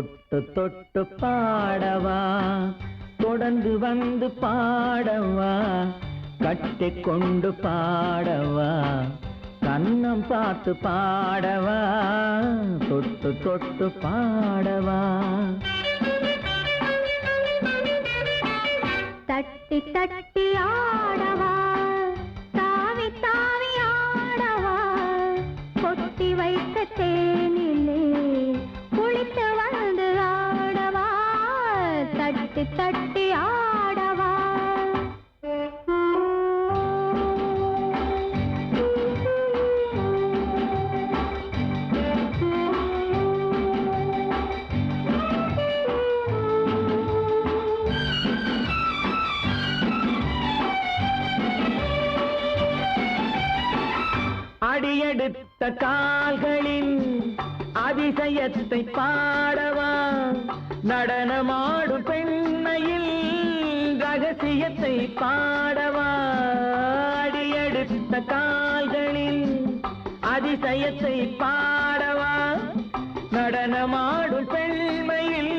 தொட்டு தொட்டு பாடவா தொடர்ந்து வந்து பாடவா கட்டி கொண்டு பாடவா கண்ணம் பார்த்து பாடவா தொட்டு தொட்டு பாடவா. தட்டி தட்டி ஆடவா தட்டு தட்டி ஆடவா. அடியெடுத்து கால்களின் அதிசயத்தை பாடவா? நடனமாடு பெண்மையில் ரகசியத்தை பாடவா? அடியெடுத்த கால்களின் அதிசயத்தை பாடவா? நடனமாடு பெண்மையில்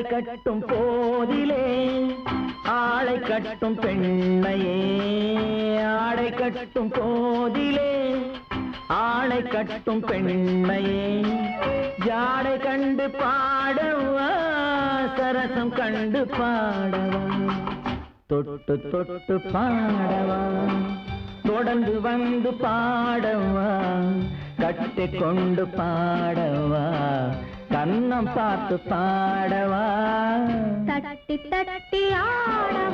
ஆடை கட்டும் போதிலே ஆளை கட்டும் பெண்ணையே. ஆடை கட்டும் போதிலே ஆளை கட்டும் பெண்ணையே. ஜாடை கண்டு பாடவா சரசம் கண்டு பாடவா? தொட்டு தொட்டு பாடவா? தொடர்ந்து வந்து பாடவா? கட்டி கொண்டு பாடவா? கண்ணம் பார்த்து பாடவா? தட்டி தட்டி ஆடவா